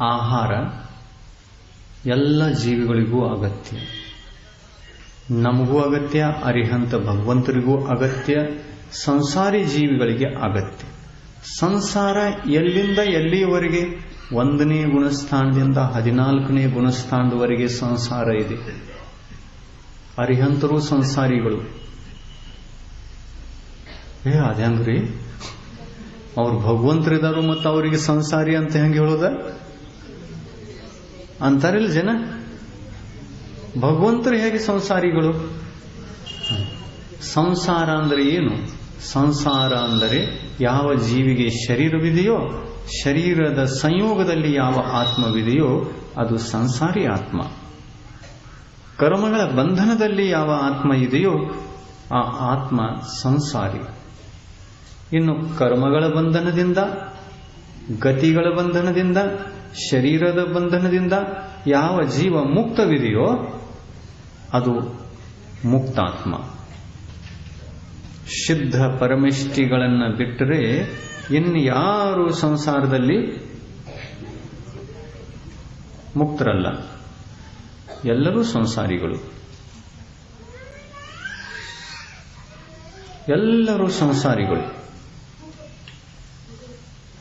ಆಹಾರ ಎಲ್ಲ ಜೀವಿಗಳಿಗೂ ಅಗತ್ಯ. ನಮಗೂ ಅಗತ್ಯ, ಅರಿಹಂತ ಭಗವಂತರಿಗೂ ಅಗತ್ಯ, ಸಂಸಾರಿ ಜೀವಿಗಳಿಗೆ ಅಗತ್ಯ. ಸಂಸಾರ ಎಲ್ಲಿಂದ ಎಲ್ಲಿಯವರೆಗೆ? ಒಂದನೇ ಗುಣಸ್ಥಾನದಿಂದ ಹದಿನಾಲ್ಕನೇ ಗುಣಸ್ಥಾನದವರೆಗೆ ಸಂಸಾರ ಇದೆ. ಅರಿಹಂತರು ಸಂಸಾರಿಗಳು. ಏ ಅದ್ಯಾಂಗ್ರಿ ಅವ್ರು ಭಗವಂತರಿದಾರು ಮತ್ತು ಅವರಿಗೆ ಸಂಸಾರಿ ಅಂತ ಹೆಂಗೆ ಹೇಳೋದ? ಅಂತಾರಿಲ್ಲ ಜನ? ಭಗವಂತರು ಹೇಗೆ ಸಂಸಾರಿಗಳು? ಸಂಸಾರ ಅಂದರೆ ಏನು? ಸಂಸಾರ ಅಂದರೆ ಯಾವ ಜೀವಿಗೆ ಶರೀರವಿದೆಯೋ, ಶರೀರದ ಸಂಯೋಗದಲ್ಲಿ ಯಾವ ಆತ್ಮವಿದೆಯೋ, ಅದು ಸಂಸಾರಿ ಆತ್ಮ. ಕರ್ಮಗಳ ಬಂಧನದಲ್ಲಿ ಯಾವ ಆತ್ಮ ಇದೆಯೋ, ಆ ಆತ್ಮ ಸಂಸಾರಿ. ಇನ್ನು ಕರ್ಮಗಳ ಬಂಧನದಿಂದ, ಗತಿಗಳ ಬಂಧನದಿಂದ ಶರೀರದ ಬಂಧನದಿಂದ ಯಾವ ಜೀವ ಮುಕ್ತವಿದೆಯೋ ಅದು ಮುಕ್ತಾತ್ಮ. ಶುದ್ಧ ಪರಮಿಷ್ಠಿಗಳನ್ನು ಬಿಟ್ಟರೆ ಇನ್ಯಾರು ಸಂಸಾರದಲ್ಲಿ ಮುಕ್ತರಲ್ಲ. ಎಲ್ಲರೂ ಸಂಸಾರಿಗಳು. ಎಲ್ಲರೂ ಸಂಸಾರಿಗಳು.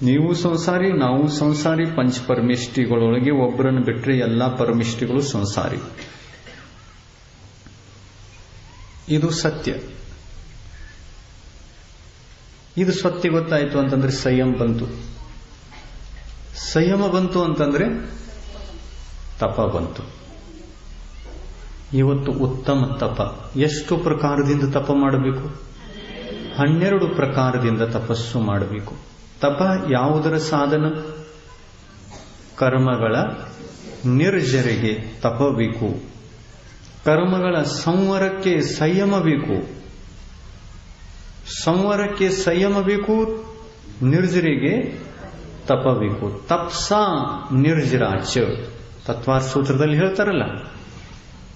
ನೀವು ಸಂಸಾರಿ, ನಾವು ಸಂಸಾರಿ, ಪಂಚ ಪರಮಿಷ್ಟಿಗಳೊಳಗೆ ಒಬ್ಬರನ್ನು ಬಿಟ್ಟರೆ ಎಲ್ಲ ಪರಮಿಷ್ಟಿಗಳು ಸಂಸಾರಿ. ಇದು ಸತ್ಯ. ಇದು ಸತ್ಯ ಗೊತ್ತಾಯಿತು ಅಂತಂದ್ರೆ ಸಂಯಮ ಬಂತು. ಸಂಯಮ ಬಂತು ಅಂತಂದ್ರೆ ತಪ ಬಂತು. ಇವತ್ತು ಉತ್ತಮ ತಪ. ಎಷ್ಟು ಪ್ರಕಾರದಿಂದ ತಪ ಮಾಡಬೇಕು? ಹನ್ನೆರಡು ಪ್ರಕಾರದಿಂದ ತಪಸ್ಸು ಮಾಡಬೇಕು. ತಪ ಯಾವುದರ ಸಾಧನ? ಕರ್ಮಗಳ ನಿರ್ಜರಿಗೆ ತಪಬೇಕು ಕರ್ಮಗಳ ಸಂವರಕ್ಕೆ ಸಂಯಮ ಬೇಕು ಸಂವರಕ್ಕೆ ಸಂಯಮ ಬೇಕು ನಿರ್ಜರಿಗೆ ತಪಬೇಕು ತಪ್ಸ ನಿರ್ಜರಾಚ. ತತ್ವಾರ್ ಸೂತ್ರದಲ್ಲಿ ಹೇಳ್ತಾರಲ್ಲ.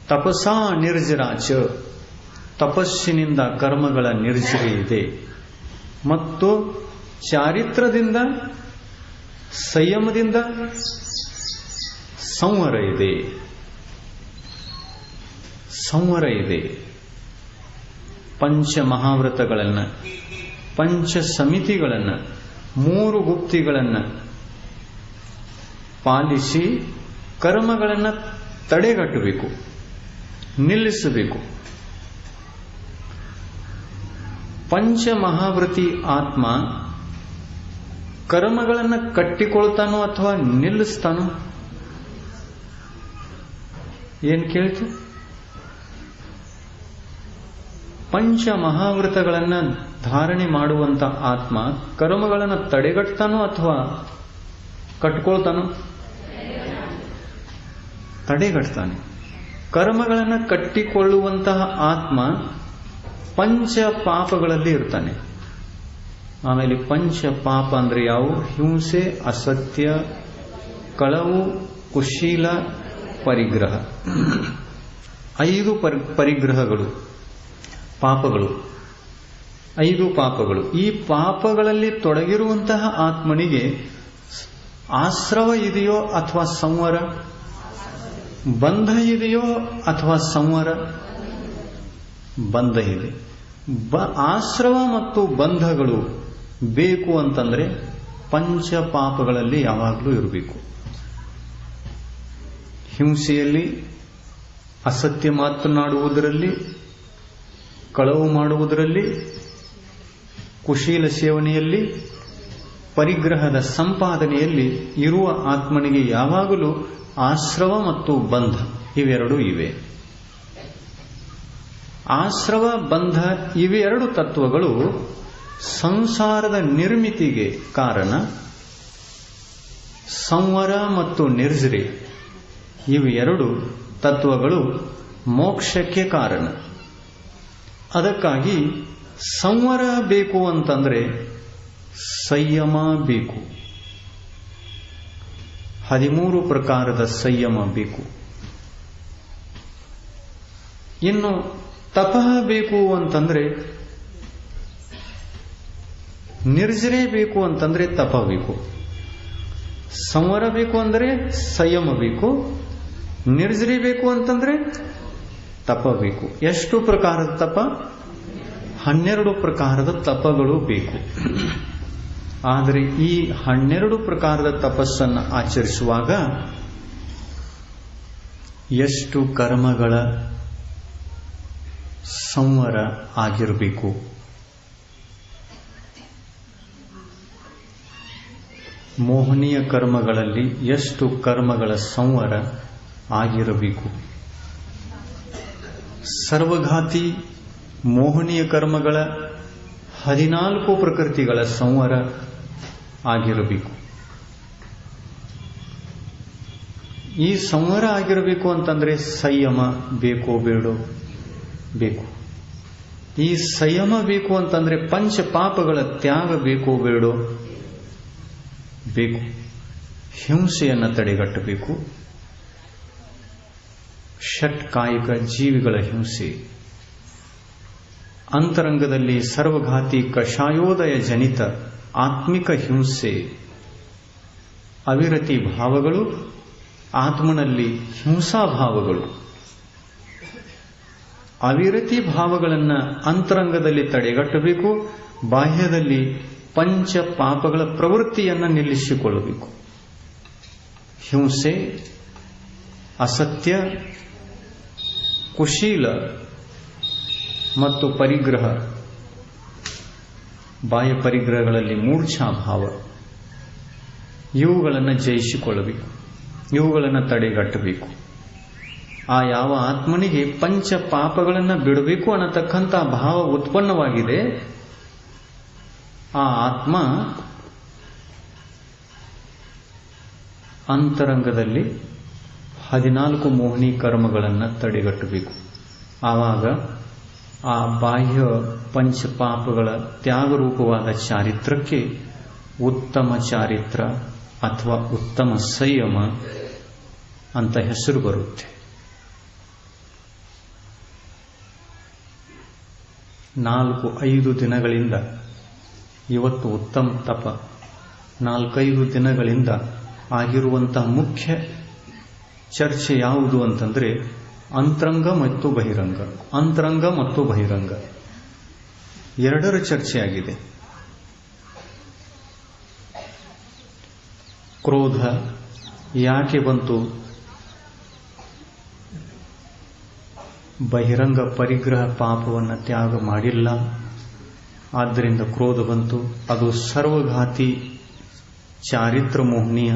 ತಪಸಾ ನಿರ್ಜರಾಚ. ತಪಸ್ಸಿನಿಂದ ಕರ್ಮಗಳ ನಿರ್ಜರಿ ಇದೆ ಮತ್ತು ಚಾರಿತ್ರದಿಂದ, ಸಂಯಮದಿಂದ ಸಂವರ ಇದೆ. ಸಂವರ ಇದೆ. ಪಂಚ ಮಹಾವ್ರತಗಳನ್ನು, ಪಂಚ ಸಮಿತಿಗಳನ್ನು, ಮೂರು ಗುಪ್ತಿಗಳನ್ನು ಪಾಲಿಸಿ ಕರ್ಮಗಳನ್ನು ತಡೆಗಟ್ಟಬೇಕು, ನಿಲ್ಲಿಸಬೇಕು. ಪಂಚ ಮಹಾವೃತಿ ಆತ್ಮ ಕರ್ಮಗಳನ್ನು ಕಟ್ಟಿಕೊಳ್ತಾನೋ ಅಥವಾ ನಿಲ್ಲಿಸ್ತಾನೋ? ಏನ್ ಕೇಳ್ತು? ಪಂಚ ಮಹಾವೃತಗಳನ್ನು ಧಾರಣೆ ಮಾಡುವಂತ ಆತ್ಮ ಕರ್ಮಗಳನ್ನು ತಡೆಗಟ್ತಾನೋ ಅಥವಾ ಕಟ್ಕೊಳ್ತಾನೋ? ತಡೆಗಟ್ತಾನೆ. ಕರ್ಮಗಳನ್ನು ಕಟ್ಟಿಕೊಳ್ಳುವಂತಹ ಆತ್ಮ ಪಂಚ ಪಾಪಗಳಲ್ಲಿ ಇರ್ತಾನೆ. ಆಮೇಲೆ ಪಂಚ ಪಾಪ ಅಂದ್ರೆ ಯಾವು? ಹಿಂಸೆ, ಅಸತ್ಯ, ಕಳವು, ಕುಶೀಲ, ಪರಿಗ್ರಹ. ಐದು ಪರಿಗ್ರಹಗಳು, ಪಾಪಗಳು. ಐದು ಪಾಪಗಳು. ಈ ಪಾಪಗಳಲ್ಲಿ ತೊಡಗಿರುವಂತಹ ಆತ್ಮನಿಗೆ ಆಶ್ರವ ಇದೆಯೋ ಅಥವಾ ಸಂವರ? ಬಂಧ ಇದೆಯೋ ಅಥವಾ ಸಂವರ? ಬಂಧ ಇದೆ. ಆಶ್ರವ ಮತ್ತು ಬಂಧಗಳು ಬೇಕು ಅಂತಂದ್ರೆ ಪಂಚ ಪಾಪಗಳಲ್ಲಿ ಯಾವಾಗಲೂ ಇರಬೇಕು. ಹಿಂಸೆಯಲ್ಲಿ, ಅಸತ್ಯ ಮಾತನಾಡುವುದರಲ್ಲಿ, ಕಳವು ಮಾಡುವುದರಲ್ಲಿ, ಕುಶೀಲ ಸೇವನೆಯಲ್ಲಿ, ಪರಿಗ್ರಹದ ಸಂಪಾದನೆಯಲ್ಲಿ ಇರುವ ಆತ್ಮನಿಗೆ ಯಾವಾಗಲೂ ಆಶ್ರವ ಮತ್ತು ಬಂಧ ಇವೆರಡೂ ಇವೆ. ಆಶ್ರವ, ಬಂಧ ಇವೆರಡು ತತ್ವಗಳು ಸಂಸಾರದ ನಿರ್ಮಿತಿಗೆ ಕಾರಣ ಸಂವರ ಮತ್ತು ನಿರ್ಜರಿ. ಇವು ಎರಡು ತತ್ವಗಳು ಮೋಕ್ಷಕ್ಕೆ ಕಾರಣ. ಅದಕ್ಕಾಗಿ ಸಂವರ ಬೇಕು ಅಂತಂದ್ರೆ ಸಂಯಮ ಬೇಕು. ಹದಿಮೂರು ಪ್ರಕಾರದ ಸಂಯಮ ಬೇಕು. ಇನ್ನು ತಪಃ ಬೇಕು ಅಂತಂದ್ರೆ ನಿರ್ಜರೆ ಬೇಕು ಅಂತಂದ್ರೆ ತಪ ಬೇಕು ಸಂವರ ಬೇಕು ಅಂದರೆ ಸಂಯಮ ಬೇಕು ನಿರ್ಜರಿ ಬೇಕು ಅಂತಂದ್ರೆ ತಪ ಬೇಕು ಎಷ್ಟು ಪ್ರಕಾರದ ತಪ? ಹನ್ನೆರಡು ಪ್ರಕಾರದ ತಪಗಳು ಬೇಕು. ಆದರೆ ಈ ಹನ್ನೆರಡು ಪ್ರಕಾರದ ತಪಸ್ಸನ್ನು ಆಚರಿಸುವಾಗ ಎಷ್ಟು ಕರ್ಮಗಳ ಸಂವರ ಆಗಿರಬೇಕು. ಮೋಹನೀಯ ಕರ್ಮಗಳಲ್ಲಿ ಎಷ್ಟು ಕರ್ಮಗಳ ಸಂವರ ಆಗಿರಬೇಕು? ಸರ್ವಘಾತಿ ಮೋಹನೀಯ ಕರ್ಮಗಳ ಹದಿನಾಲ್ಕು ಪ್ರಕೃತಿಗಳ ಸಂವರ ಆಗಿರಬೇಕು. ಈ ಸಂವರ ಆಗಿರಬೇಕು ಅಂತಂದ್ರೆ ಸಂಯಮ ಬೇಕೋ ಬೇಡೋ ಬೇಕು. ಈ ಸಂಯಮ ಬೇಕು ಅಂತಂದ್ರೆ ಪಂಚ ಪಾಪಗಳ ತ್ಯಾಗ ಬೇಕೋ ಬೇಡೋ ಬೇಕು ಹಿಂಸೆಯನ್ನು ತಡೆಗಟ್ಟಬೇಕು. ಷಟ್ಕಾಯಿಕ ಜೀವಿಗಳ ಹಿಂಸೆ. ಅಂತರಂಗದಲ್ಲಿ ಸರ್ವಘಾತಿ ಕಷಾಯೋದಯ ಜನಿತ ಆತ್ಮಿಕ ಹಿಂಸೆ. ಅವಿರತಿ ಭಾವಗಳು, ಆತ್ಮನಲ್ಲಿ ಹಿಂಸಾಭಾವಗಳು ಅವಿರತಿ ಭಾವಗಳನ್ನು ಅಂತರಂಗದಲ್ಲಿ ತಡೆಗಟ್ಟಬೇಕು, ಬಾಹ್ಯದಲ್ಲಿ ಪಂಚ ಪಾಪಗಳ ಪ್ರವೃತ್ತಿಯನ್ನು ನಿಲ್ಲಿಸಿಕೊಳ್ಳಬೇಕು. ಹಿಂಸೆ, ಅಸತ್ಯ, ಕುಶೀಲ ಮತ್ತು ಪರಿಗ್ರಹ. ಬಾಹ್ಯ ಪರಿಗ್ರಹಗಳಲ್ಲಿ ಮೂರ್ಛಾಭಾವ ಇವುಗಳನ್ನು ಜಯಿಸಿಕೊಳ್ಳಬೇಕು. ಇವುಗಳನ್ನು ತಡೆಗಟ್ಟಬೇಕು. ಆ ಯಾವ ಆತ್ಮನಿಗೆ ಪಂಚ ಪಾಪಗಳನ್ನು ಬಿಡಬೇಕು ಅನ್ನತಕ್ಕಂಥ ಭಾವ ಉತ್ಪನ್ನವಾಗಿದೆ. ಆ ಆತ್ಮ ಅಂತರಂಗದಲ್ಲಿ ಹದಿನಾಲ್ಕು ಮೋಹಿನಿ ಕರ್ಮಗಳನ್ನು ತಡೆಗಟ್ಟಬೇಕು. ಆವಾಗ ಆ ಬಾಹ್ಯ ಪಂಚಪಾಪಗಳ ತ್ಯಾಗರೂಪವಾದ ಚಾರಿತ್ರಕ್ಕೆ ಉತ್ತಮ ಚಾರಿತ್ರ ಅಥವಾ ಉತ್ತಮ ಸಂಯಮ ಅಂತ ಹೆಸರು ಬರುತ್ತೆ. ನಾಲ್ಕು ಐದು ದಿನಗಳಿಂದ ಇವತ್ತು ಉತ್ತಮ ತಪ. ನಾಲ್ಕೈದು ದಿನಗಳಿಂದ ಆಗಿರುವಂತಹ ಮುಖ್ಯ ಚರ್ಚೆ ಯಾವುದು ಅಂತಂದ್ರೆ ಅಂತರಂಗ ಮತ್ತು ಬಹಿರಂಗ. ಅಂತರಂಗ ಮತ್ತು ಬಹಿರಂಗ. ಎರಡರ ಚರ್ಚೆಯಾಗಿದೆ ಕ್ರೋಧ ಯಾಕೆ ಬಂತು? ಬಹಿರಂಗ ಪರಿಗ್ರಹ ಪಾಪವನ್ನು ತ್ಯಾಗ ಮಾಡಿಲ್ಲ. ಆದ್ದರಿಂದ ಕ್ರೋಧ ಬಂತು. ಅದು ಸರ್ವಘಾತಿ ಚಾರಿತ್ರ ಮೋಹನೀಯ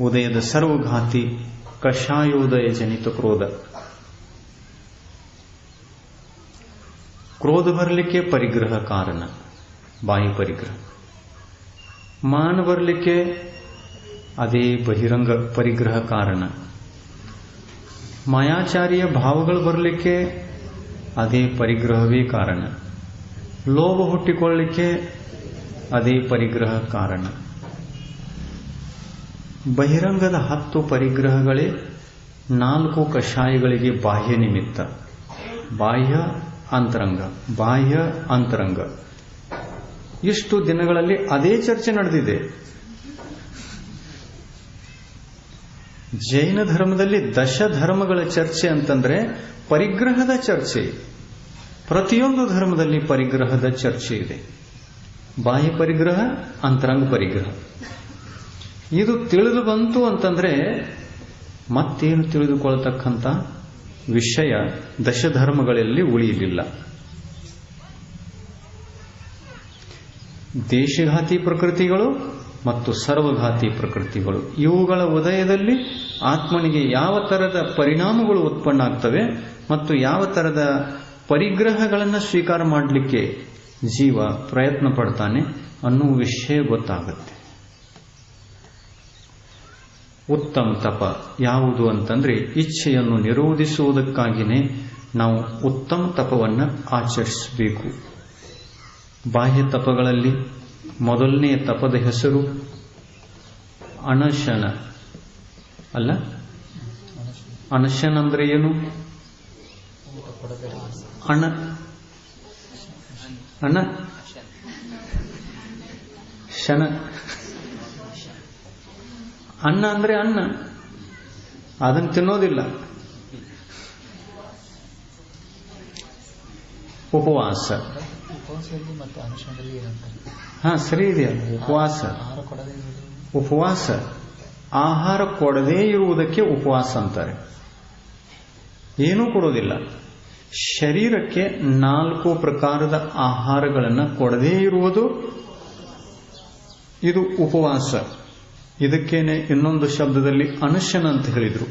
ಉದಯದ ಸರ್ವಘಾತಿ ಕಷಾಯೋದಯ ಜನಿತ ಕ್ರೋಧ. ಕ್ರೋಧ ಬರಲಿಕ್ಕೆ ಪರಿಗ್ರಹ ಕಾರಣ ಬಾಯಿ ಪರಿಗ್ರಹ. ಮಾನ ಬರಲಿಕ್ಕೆ ಅದೇ ಬಹಿರಂಗ ಪರಿಗ್ರಹ ಕಾರಣ. ಮಾಯಾಚಾರಿಯ ಭಾವಗಳು ಬರಲಿಕ್ಕೆ ಅದೇ ಪರಿಗ್ರಹವೇ ಕಾರಣ. ಲೋಭ ಹುಟ್ಟಿಕೊಳ್ಳಿಕ್ಕೆ ಅದೇ ಪರಿಗ್ರಹ ಕಾರಣ. ಬಹಿರಂಗದ ಹತ್ತು ಪರಿಗ್ರಹಗಳೇ ನಾಲ್ಕು ಕಷಾಯಗಳಿಗೆ ಬಾಹ್ಯ ನಿಮಿತ್ತ. ಬಾಹ್ಯ ಅಂತರಂಗ ಬಾಹ್ಯ ಅಂತರಂಗ. ಇಷ್ಟು ದಿನಗಳಲ್ಲಿ ಅದೇ ಚರ್ಚೆ ನಡೆದಿದೆ. ಜೈನ ಧರ್ಮದಲ್ಲಿ ದಶ ಧರ್ಮಗಳ ಚರ್ಚೆ ಅಂತಂದ್ರೆ ಪರಿಗ್ರಹದ ಚರ್ಚೆ. ಪ್ರತಿಯೊಂದು ಧರ್ಮದಲ್ಲಿ ಪರಿಗ್ರಹದ ಚರ್ಚೆ ಇದೆ. ಬಾಹ್ಯ ಪರಿಗ್ರಹ, ಅಂತರಂಗ ಪರಿಗ್ರಹ. ಇದು ತಿಳಿದು ಬಂತು ಅಂತಂದ್ರೆ ಮತ್ತೇನು ತಿಳಿದುಕೊಳ್ಳತಕ್ಕಂಥ ವಿಷಯ ದಶಧರ್ಮಗಳಲ್ಲಿ ಉಳಿಯಲಿಲ್ಲ. ದೇಶಘಾತಿ ಪ್ರಕೃತಿಗಳು ಮತ್ತು ಸರ್ವಘಾತಿ ಪ್ರಕೃತಿಗಳು. ಇವುಗಳ ಉದಯದಲ್ಲಿ ಆತ್ಮನಿಗೆ ಯಾವ ತರದ ಪರಿಣಾಮಗಳು ಉತ್ಪನ್ನ ಆಗ್ತವೆ ಮತ್ತು ಯಾವ ತರದ ಪರಿಗ್ರಹಗಳನ್ನು ಸ್ವೀಕಾರ ಮಾಡಲಿಕ್ಕೆ ಜೀವ ಪ್ರಯತ್ನ ಪಡ್ತಾನೆ ಅನ್ನುವ ವಿಷಯ ಗೊತ್ತಾಗುತ್ತೆ. ಉತ್ತಮ ತಪ ಯಾವುದು ಅಂತಂದ್ರೆ ಇಚ್ಛೆಯನ್ನು ನಿರೋಧಿಸುವುದಕ್ಕಾಗಿಯೇ ನಾವು ಉತ್ತಮ ತಪವನ್ನು ಆಚರಿಸಬೇಕು. ಬಾಹ್ಯ ತಪಗಳಲ್ಲಿ ಮೊದಲನೆಯ ತಪದ ಹೆಸರು ಅನಶನ. ಅಲ್ಲ? ಅನಶನ ಅಂದ್ರೆ ಏನು? ಅಣ ಅಣ್ಣ. ಶನ. ಅಣ್ಣ ಅಂದ್ರೆ ಅಣ್ಣ. ಅದನ್ನು ತಿನ್ನೋದಿಲ್ಲ. ಉಪವಾಸ. ಹಾ, ಸರಿ ಇದೆಯಲ್ಲ ಉಪವಾಸ. ಉಪವಾಸ. ಆಹಾರ ಕೊಡದೇ ಇರುವುದಕ್ಕೆ ಉಪವಾಸ ಅಂತಾರೆ. ಏನೂ ಕೊಡೋದಿಲ್ಲ. ಶರೀರಕ್ಕೆ ನಾಲ್ಕು ಪ್ರಕಾರದ ಆಹಾರಗಳನ್ನು ಕೊಡದೇ ಇರುವುದು ಇದು ಉಪವಾಸ. ಇದಕ್ಕೇನೆ ಇನ್ನೊಂದು ಶಬ್ದದಲ್ಲಿ ಅನಶನ ಅಂತ ಹೇಳಿದರು.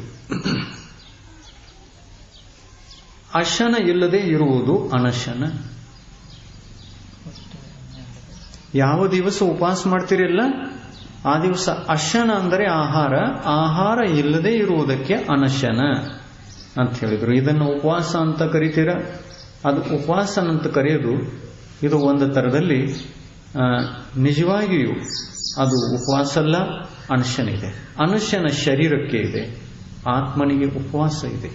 ಅಶನ ಇಲ್ಲದೆ ಇರುವುದು ಅನಶನ. ಯಾವ ದಿವಸ ಉಪವಾಸ ಮಾಡ್ತಿರಲ್ಲ, ಆ ದಿವಸ ಅಶನ ಅಂದರೆ ಆಹಾರ. ಆಹಾರ ಇಲ್ಲದೆ ಇರುವುದಕ್ಕೆ ಅನಶನ. ಅಂತ ಹೇಳಿದ್ರು. ಇದನ್ನು ಉಪವಾಸ ಅಂತ ಕರಿತೀರ? ಅದು ಉಪವಾಸ ಅಂತ ಕರೆಯೋದು ಇದು ಒಂದು ಥರದಲ್ಲಿ ಆ, ನಿಜವಾಗಿಯೂ ಅದು ಉಪವಾಸ ಅಲ್ಲ ಅನುಷ್ಯನಿದೆ ಅನಶನ ಶರೀರಕ್ಕೆ ಇದೆ ಆತ್ಮನಿಗೆ ಉಪವಾಸ ಇದೆ.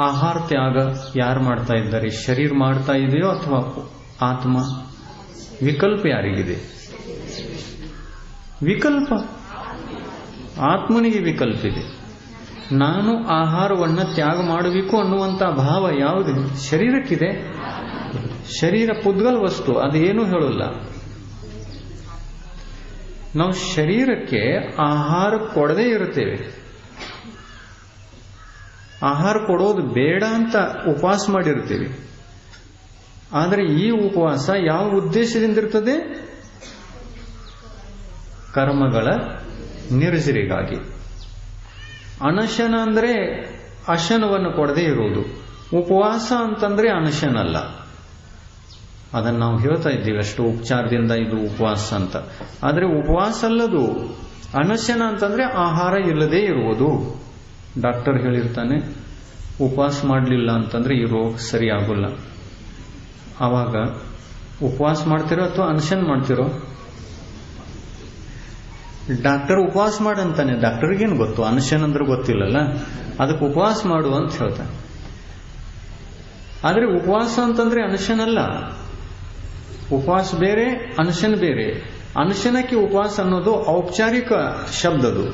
ಆಹಾರ ತ್ಯಾಗ ಯಾರು ಮಾಡ್ತಾ ಇದ್ದಾರೆ? ಶರೀರ ಮಾಡ್ತಾ ಇದೆಯೋ ಅಥವಾ ಆತ್ಮ? ವಿಕಲ್ಪ ಯಾರಿಗಿದೆ? ವಿಕಲ್ಪ. ಆತ್ಮನಿಗೆ ವಿಕಲ್ಪ ಇದೆ ನಾನು ಆಹಾರವನ್ನು ತ್ಯಾಗ ಮಾಡಬೇಕು ಅನ್ನುವಂಥ ಭಾವ ಯಾವುದು? ಶರೀರಕ್ಕಿದೆ. ಶರೀರ ಪುದ್ಗಲ್ ವಸ್ತು, ಅದೇನು ಹೇಳಲ್ಲ. ನಾವು ಶರೀರಕ್ಕೆ ಆಹಾರ ಕೊಡದೇ ಇರುತ್ತೇವೆ. ಆಹಾರ ಕೊಡೋದು ಬೇಡ ಅಂತ ಉಪವಾಸ ಮಾಡಿರ್ತೀವಿ ಆದರೆ ಈ ಉಪವಾಸ ಯಾವ ಉದ್ದೇಶದಿಂದ ಇರ್ತದೆ? ಕರ್ಮಗಳ ನಿರ್ಜರಿಗಾಗಿ. ಅನಶನ ಅಂದರೆ ಅಶನವನ್ನು ಕೊಡದೇ ಇರುವುದು. ಉಪವಾಸ ಅಂತಂದ್ರೆ ಅನಶನಲ್ಲ. ಅದನ್ನು ನಾವು ಹೇಳ್ತಾ ಇದ್ದೀವಿ ಅಷ್ಟು ಉಪಚಾರದಿಂದ ಇದು ಉಪವಾಸ ಅಂತ. ಆದರೆ ಉಪವಾಸ ಅಲ್ಲದು, ಅನಶನ ಅಂತಂದ್ರೆ ಆಹಾರ ಇಲ್ಲದೇ ಇರುವುದು. ಡಾಕ್ಟರ್ ಹೇಳಿರ್ತಾನೆ, ಉಪವಾಸ ಮಾಡಲಿಲ್ಲ ಅಂತಂದ್ರೆ ಈ ರೋಗ ಸರಿ ಆವಾಗ ಉಪವಾಸ ಮಾಡ್ತಿರೋ ಅಥವಾ ಅನಶನ್ ಮಾಡ್ತಿರೋ? ಡಾಕ್ಟರ್ ಉಪವಾಸ ಮಾಡಂತಾನೆ ಡಾಕ್ಟರ್ಗೇನು ಗೊತ್ತು? ಅನುಷ್ಯನಂದ್ರೆ ಗೊತ್ತಿಲ್ಲಲ್ಲ? ಅದಕ್ಕೆ ಉಪವಾಸ ಮಾಡು ಅಂತ ಹೇಳ್ತಾನೆ ಆದರೆ ಉಪವಾಸ ಅಂತಂದ್ರೆ ಅಲ್ಲ. ಉಪವಾಸ ಬೇರೆ ಅನಶನ್ ಬೇರೆ. ಅನುಷ್ಯನಕ್ಕೆ ಉಪವಾಸ ಅನ್ನೋದು ಔಪಚಾರಿಕ ಶಬ್ದದು.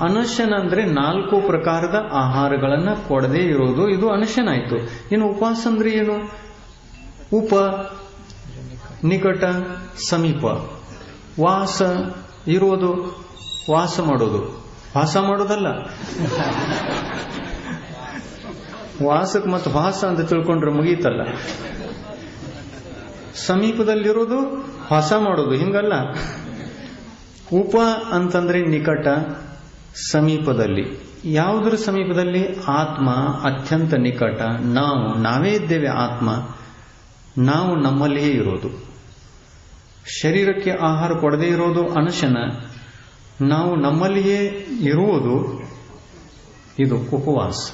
ಅನಶನ ಅಂದ್ರೆ ನಾಲ್ಕು ಪ್ರಕಾರದ ಆಹಾರಗಳನ್ನ ಕೊಡದೇ ಇರೋದು. ಇದು ಅನಶನ ಆಯ್ತು. ಇನ್ನು ಉಪವಾಸ ಅಂದ್ರೆ ಏನು? ಉಪ ನಿಕಟ ಸಮೀಪ. ವಾಸ ಇರೋದು ವಾಸ ಮಾಡೋದು ವಾಸ ಮಾಡೋದಲ್ಲ ವಾಸಕ್ಕೆ ಮತ್ತು ವಾಸ ಅಂತ ತಿಳ್ಕೊಂಡ್ರೆ ಮುಗೀತಲ್ಲ. ಸಮೀಪದಲ್ಲಿರೋದು ವಾಸ ಮಾಡೋದು ಹಿಂಗಲ್ಲ. ಉಪ ಅಂತಂದ್ರೆ ನಿಕಟ ಸಮೀಪದಲ್ಲಿ. ಯಾವುದರ ಸಮೀಪದಲ್ಲಿ? ಆತ್ಮ ಅತ್ಯಂತ ನಿಕಟ. ನಾವು, ನಾವೇ ಇದ್ದೇವೆ ಆತ್ಮ. ನಾವು ನಮ್ಮಲ್ಲಿಯೇ ಇರೋದು. ಶರೀರಕ್ಕೆ ಆಹಾರ ಕೊಡದೇ ಇರೋದು ಅನಶನ, ನಾವು ನಮ್ಮಲ್ಲಿಯೇ ಇರುವುದು ಇದು ಉಪವಾಸ.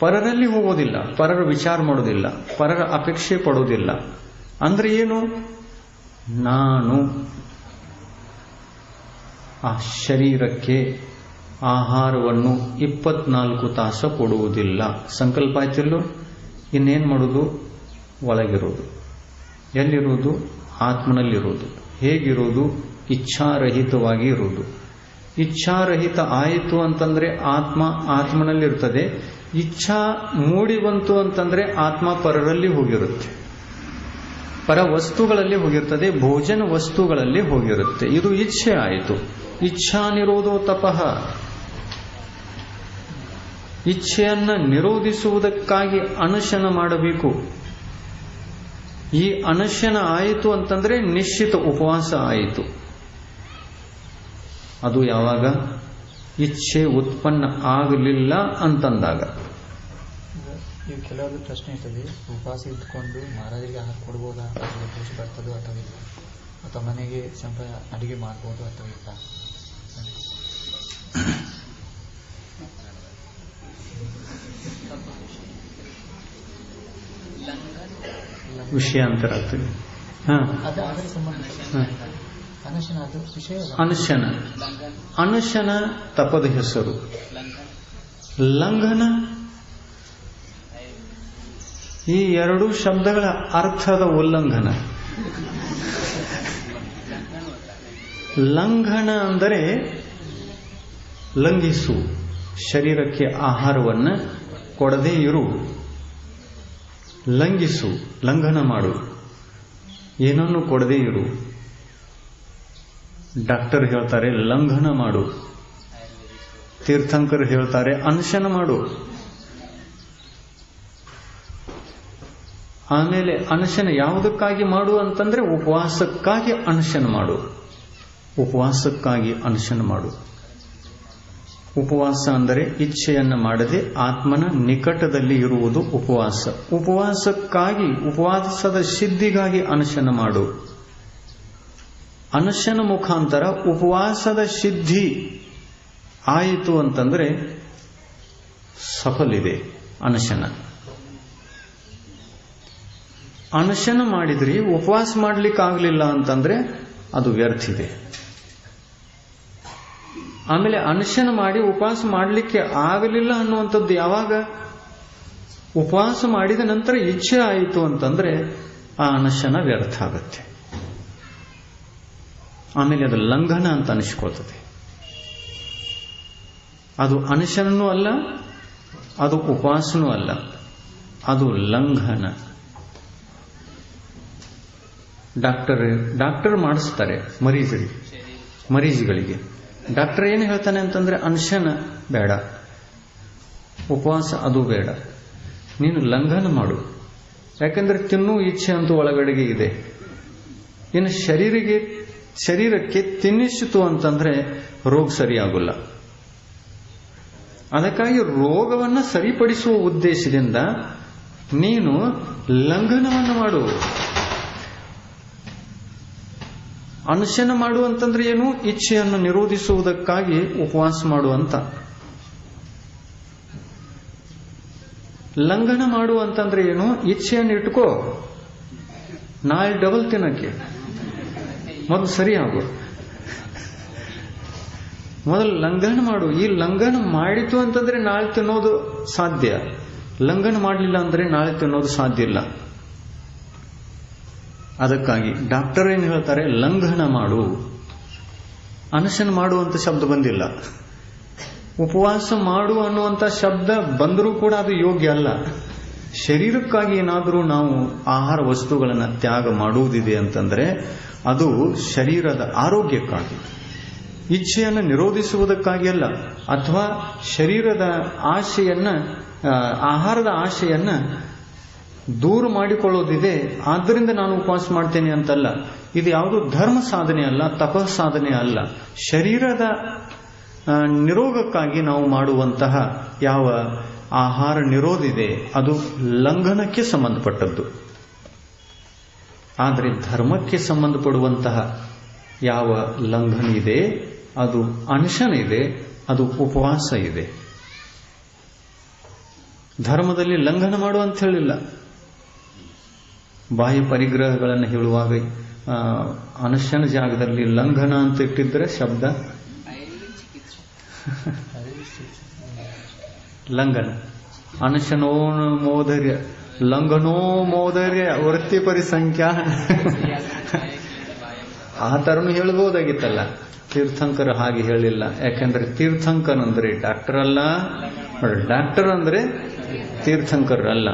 ಪರರಲ್ಲಿ ಹೋಗೋದಿಲ್ಲ, ಪರರ ವಿಚಾರ ಮಾಡೋದಿಲ್ಲ, ಪರರ ಅಪೇಕ್ಷೆ ಪಡೋದಿಲ್ಲ. ಅಂದ್ರೆ ಏನು? ನಾನು ಆ ಶರೀರಕ್ಕೆ ಆಹಾರವನ್ನು ಇಪ್ಪತ್ನಾಲ್ಕು ತಾಸು ಕೊಡುವುದಿಲ್ಲ. ಸಂಕಲ್ಪ ಆಯ್ತಿಲ್ಲೋ? ಇನ್ನೇನು ಮಾಡೋದು? ಒಳಗಿರೋದು ಎಲ್ಲಿರುವುದು? ಆತ್ಮನಲ್ಲಿರುವುದು. ಹೇಗಿರುವುದು? ಇಚ್ಛಾರಹಿತವಾಗಿ ಇರುವುದು. ಇಚ್ಛಾರಹಿತ ಆಯಿತು ಅಂತಂದ್ರೆ ಆತ್ಮ ಆತ್ಮನಲ್ಲಿರ್ತದೆ. ಇಚ್ಛಾ ಮೂಡಿ ಬಂತು ಅಂತಂದ್ರೆ ಆತ್ಮ ಪರರಲ್ಲಿ ಹೋಗಿರುತ್ತೆ. ಪರ ವಸ್ತುಗಳಲ್ಲಿ ಹೋಗಿರ್ತದೆ, ಭೋಜನ ವಸ್ತುಗಳಲ್ಲಿ ಹೋಗಿರುತ್ತೆ. ಇದು ಇಚ್ಛೆ ಆಯಿತು. ಇಚ್ಛಾ ನಿರೋಧೋ ತಪಃ. ಇಚ್ಛೆಯನ್ನ ನಿರೋಧಿಸುವುದಕ್ಕಾಗಿ ಅನುಶನ ಮಾಡಬೇಕು. ಈ ಅನಶನ ಆಯಿತು ಅಂತಂದ್ರೆ ನಿಶ್ಚಿತ ಉಪವಾಸ ಆಯಿತು. ಅದು ಯಾವಾಗ? ಇಚ್ಛೆ ಉತ್ಪನ್ನ ಆಗಲಿಲ್ಲ ಅಂತಂದಾಗ. ಈಗ ಕೆಲವೊಂದು ಪ್ರಶ್ನೆ ಇರ್ತದೆ ಉಪವಾಸ ಇಟ್ಕೊಂಡು ಮಹಾರಾಜರಿಗೆ ಆಹಾರ ಕೊಡ್ಬೋದಾ? ಅಥವಾ ದೋಷ ಬರ್ತದೋ ಅಥವಾ ಇಲ್ಲ? ಅಥವಾ ಮನೆಗೆ ಸ್ವಲ್ಪ ಅಡುಗೆ ಮಾಡ್ಬೋದು ಅಥವಾ ಇಲ್ಲ? ವಿಷಯಾಂತರ ಆಗ್ತದೆ ಅನುಶನ. ಅನಶನ ತಪದ ಹೆಸರು. ಲಂಘನ. ಈ ಎರಡು ಶಬ್ದಗಳ ಅರ್ಥದ ಉಲ್ಲಂಘನ. ಲಂಘನ ಅಂದರೆ ಲಂಘಿಸು. ಶರೀರಕ್ಕೆ ಆಹಾರವನ್ನು ಕೊಡದೇ ಇರು. ಲಂಘಿಸು, ಲಂಘನ ಮಾಡು. ಏನನ್ನು ಕೊಡದೇ ಇರು. ಡಾಕ್ಟರ್ ಹೇಳ್ತಾರೆ, ಲಂಘನ ಮಾಡು. ತೀರ್ಥಂಕರು ಹೇಳ್ತಾರೆ, ಅನಶನ ಮಾಡು. ಆಮೇಲೆ ಅನಶನ ಯಾವುದಕ್ಕಾಗಿ ಮಾಡು ಅಂತಂದ್ರೆ ಉಪವಾಸಕ್ಕಾಗಿ ಅನಶನ ಮಾಡು. ಉಪವಾಸಕ್ಕಾಗಿ ಅನಶನ ಮಾಡು. ಉಪವಾಸ ಅಂದರೆ ಇಚ್ಛೆಯನ್ನು ಮಾಡದೆ ಆತ್ಮನ ನಿಕಟದಲ್ಲಿ ಇರುವುದು ಉಪವಾಸ. ಉಪವಾಸಕ್ಕಾಗಿ, ಉಪವಾಸದ ಸಿದ್ಧಿಗಾಗಿ ಅನಶನ ಮಾಡು. ಅನಶನ ಮುಖಾಂತರ ಉಪವಾಸದ ಸಿದ್ಧಿ ಆಯಿತು ಅಂತಂದ್ರೆ ಸಫಲಿದೆ ಅನಶನ. ಅನಶನ ಮಾಡಿದ್ರಿ, ಉಪವಾಸ ಮಾಡ್ಲಿಕ್ಕಾಗಲಿಲ್ಲ ಅಂತಂದ್ರೆ ಅದು ವ್ಯರ್ಥ ಇದೆ ಆಮೇಲೆ ಅನಶನ ಮಾಡಿ ಉಪವಾಸ ಮಾಡಲಿಕ್ಕೆ ಆಗಲಿಲ್ಲ ಅನ್ನುವಂಥದ್ದು ಯಾವಾಗ? ಉಪವಾಸ ಮಾಡಿದ ನಂತರ ಇಚ್ಛೆ ಆಯಿತು ಅಂತಂದ್ರೆ ಆ ಅನಶನ ವ್ಯರ್ಥ ಆಗುತ್ತೆ. ಆಮೇಲೆ ಅದು ಲಂಘನ ಅಂತ ಅನಿಸ್ಕೊಳ್ತದೆ. ಅದು ಅನಶನೂ ಅಲ್ಲ, ಅದು ಉಪವಾಸನೂ ಅಲ್ಲ, ಅದು ಲಂಘನ. ಡಾಕ್ಟರ್ ಡಾಕ್ಟರ್ ಮಾಡಿಸ್ತಾರೆ ಮರೀಜರಿಗೆ, ಮರೀಜ್ಗಳಿಗೆ. ಡಾಕ್ಟರ್ ಏನು ಹೇಳ್ತಾನೆ ಅಂತಂದ್ರೆ ಅನ್ಶನ ಬೇಡ, ಉಪವಾಸ ಅದು ಬೇಡ. ನೀನು ಲಂಘನ ಮಾಡು. ಯಾಕಂದ್ರೆ ತಿನ್ನು ಇಚ್ಛೆ ಅಂತೂ ಒಳಗಡೆಗೆ ಇದೆ. ಇನ್ನು ಶರೀರಿಗೆ, ಶರೀರಕ್ಕೆ ತಿನ್ನಿಸಿತು ಅಂತಂದ್ರೆ ರೋಗ ಸರಿಯಾಗಲ್ಲ. ಅದಕ್ಕಾಗಿ ರೋಗವನ್ನ ಸರಿಪಡಿಸುವ ಉದ್ದೇಶದಿಂದ ನೀನು ಲಂಘನವನ್ನು ಮಾಡು. ಅನಶನ ಮಾಡು ಅಂತಂದ್ರೆ ಏನು? ಇಚ್ಛೆಯನ್ನು ನಿರೋಧಿಸುವುದಕ್ಕಾಗಿ ಉಪವಾಸ ಮಾಡುವಂತ ಲಂಘನ ಮಾಡು ಅಂತಂದ್ರೆ ಏನು? ಇಚ್ಛೆಯನ್ನು ಇಟ್ಕೋ. ನಾಳೆ ಡಬಲ್ ತಿನ್ನಕ್ಕೆ ಮೊದಲು ಸರಿ ಆಗು. ಮೊದಲು ಲಂಘನ ಮಾಡು. ಈ ಲಂಘನ ಮಾಡಿತು ಅಂತಂದ್ರೆ ನಾಳೆ ತಿನ್ನೋದು ಸಾಧ್ಯ. ಲಂಘನ ಮಾಡಲಿಲ್ಲ ಅಂದ್ರೆ ನಾಳೆ ತಿನ್ನೋದು ಸಾಧ್ಯ ಇಲ್ಲ. ಅದಕ್ಕಾಗಿ ಡಾಕ್ಟರ್ ಏನು ಹೇಳ್ತಾರೆ, ಲಂಘನ ಮಾಡು. ಅನಶನ ಮಾಡುವಂತ ಶಬ್ದ ಬಂದಿಲ್ಲ. ಉಪವಾಸ ಮಾಡು ಅನ್ನುವಂಥ ಶಬ್ದ ಬಂದರೂ ಕೂಡ ಅದು ಯೋಗ್ಯ ಅಲ್ಲ. ಶರೀರಕ್ಕಾಗಿ ಏನಾದರೂ ನಾವು ಆಹಾರ ವಸ್ತುಗಳನ್ನು ತ್ಯಾಗ ಮಾಡುವುದಿದೆ ಅಂತಂದ್ರೆ, ಅದು ಶರೀರದ ಆರೋಗ್ಯಕ್ಕಾಗಿ. ಇಚ್ಛೆಯನ್ನು ನಿರೋಧಿಸುವುದಕ್ಕಾಗಿ ಅಲ್ಲ, ಅಥವಾ ಶರೀರದ ಆಶೆಯನ್ನ ಆಹಾರದ ಆಶೆಯನ್ನ ದೂರ ಮಾಡಿಕೊಳ್ಳೋದಿದೆ ಆದ್ದರಿಂದ ನಾನು ಉಪವಾಸ ಮಾಡ್ತೇನೆ ಅಂತಲ್ಲ. ಇದು ಯಾವುದು ಧರ್ಮ ಸಾಧನೆ ಅಲ್ಲ, ತಪಸ್ ಸಾಧನೆ ಅಲ್ಲ. ಶರೀರದ ನಿರೋಗಕ್ಕಾಗಿ ನಾವು ಮಾಡುವಂತಹ ಯಾವ ಆಹಾರ ನಿರೋಧ ಇದೆ ಅದು ಲಂಘನಕ್ಕೆ ಸಂಬಂಧಪಟ್ಟದ್ದು. ಆದರೆ ಧರ್ಮಕ್ಕೆ ಸಂಬಂಧಪಡುವಂತಹ ಯಾವ ಲಂಘನ ಇದೆ, ಅದು ಅನಶನ ಇದೆ, ಅದು ಉಪವಾಸ ಇದೆ. ಧರ್ಮದಲ್ಲಿ ಲಂಘನ ಮಾಡು ಅಂತ ಹೇಳಿಲ್ಲ ಬಾಹ್ಯ ಪರಿಗ್ರಹಗಳನ್ನು ಹೇಳುವಾಗ ಅನುಶನ ಜಾಗದಲ್ಲಿ ಲಂಘನ ಅಂತ ಇಟ್ಟಿದ್ರೆ ಶಬ್ದ? ಲಂಘನ. ಅನಶನೋ ಮೋದರ್ಯ, ಲಂಘನೋ ಮೋದರ್ಯ ವೃತ್ತಿಪರಿ ಸಂಖ್ಯಾ ಆ ಥರನು ಹೇಳ್ಬೋದಾಗಿತ್ತಲ್ಲ. ತೀರ್ಥಂಕರ ಹಾಗೆ ಹೇಳಿಲ್ಲ. ಯಾಕಂದ್ರೆ ತೀರ್ಥಂಕರ್ ಅಂದ್ರೆ ಡಾಕ್ಟರ್ ಅಲ್ಲ, ಡಾಕ್ಟರ್ ಅಂದ್ರೆ ತೀರ್ಥಂಕರ್ ಅಲ್ಲ